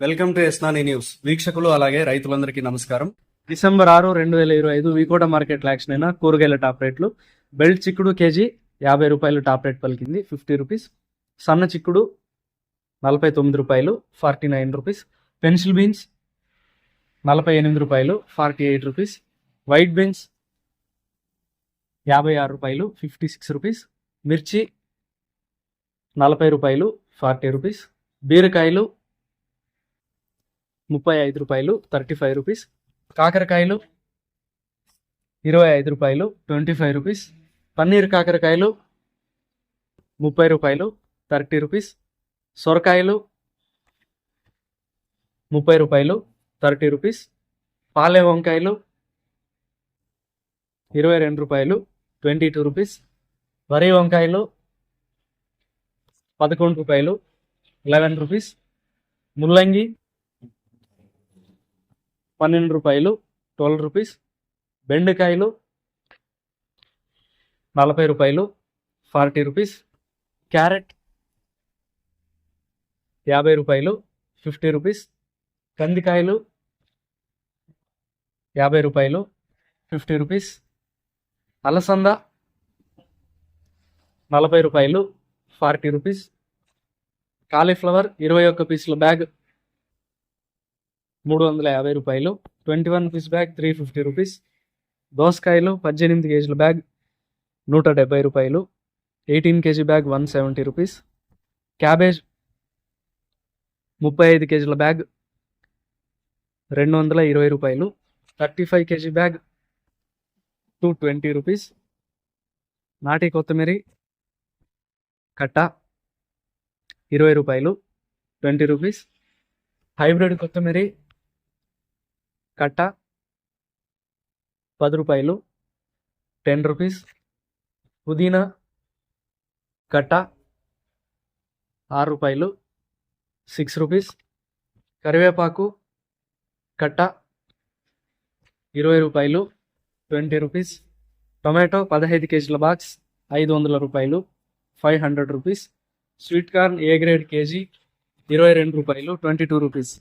Welcome to ఎస్నాని news. వీక్షకులు అలాగే రైతులందరికీ నమస్కారం. డిసెంబర్ ఆరు రెండు వేల ఇరవై ఐదు వికోట మార్కెట్ యాక్షన్ అయిన కూరగాయల టాప్ రేట్లు. బెల్ట్ చిక్కుడు కేజీ యాభై రూపాయలు టాప్ రేట్ పలికింది ఫిఫ్టీ రూపీస్. సన్న చిక్కుడు నలభై తొమ్మిది రూపాయలు forty nine rupees. Pencil beans నలభై ఎనిమిది రూపాయలు forty eight rupees. White beans యాభై ఆరు రూపాయలు ఫిఫ్టీ సిక్స్ రూపీస్. మిర్చి నలభై రూపాయలు ఫార్టీ రూపీస్. బీరకాయలు ముప్పై ఐదు రూపాయలు థర్టీ ఫైవ్ రూపీస్ కాకరకాయలు ఇరవై ఐదు రూపాయలు ట్వంటీ ఫైవ్ రూపీస్ పన్నీర్ కాకరకాయలు ముప్పై రూపాయలు థర్టీ రూపీస్ సొరకాయలు ముప్పై రూపాయలు థర్టీ రూపీస్ పాలే వంకాయలు ఇరవై రెండు రూపాయలు ట్వంటీ టూ రూపీస్ వరి వంకాయలు పదకొండు రూపాయలు లెవెన్ రూపీస్ ముల్లంగి పన్నెండు రూపాయలు ట్వెల్వ్ రూపీస్. బెండకాయలు నలభై రూపాయలు ఫార్టీ రూపీస్. క్యారెట్ యాభై రూపాయలు ఫిఫ్టీ రూపీస్. కందికాయలు యాభై రూపాయలు ఫిఫ్టీ రూపీస్. అలసంద నలభై రూపాయలు ఫార్టీ రూపీస్. కాలీఫ్లవర్ ఇరవై ఒక్క పీసుల బ్యాగ్ మూడు వందల యాభై రూపాయలు. Twenty one piece bag three fifty rupees దోసకాయలు పద్దెనిమిది కేజీల బ్యాగ్ నూట డెబ్బై రూపాయలు. Eighteen kg bag one seventy rupees cabbage ముప్పై ఐదు కేజీల బ్యాగ్ రెండు వందల ఇరవై రూపాయలు. Thirty five kg bag two twenty rupees నాటి కొత్తిమీర కట్ట ఇరవై రూపాయలు. ట్వంటీ రూపీస్ హైబ్రిడ్ కొత్తిమీర కట్ట పది రూపాయలు టెన్ రూపీస్ పుదీనా కట్ట ఆరు రూపాయలు సిక్స్ రూపీస్ కరివేపాకు కట్ట ఇరవై రూపాయలు ట్వంటీ రూపీస్ టొమాటో పదహైదు కేజీల బాక్స్ ఐదు వందల రూపాయలు five hundred rupees sweet corn A grade kg ఇరవై రెండు రూపాయలు ట్వంటీ టూ రూపీస్.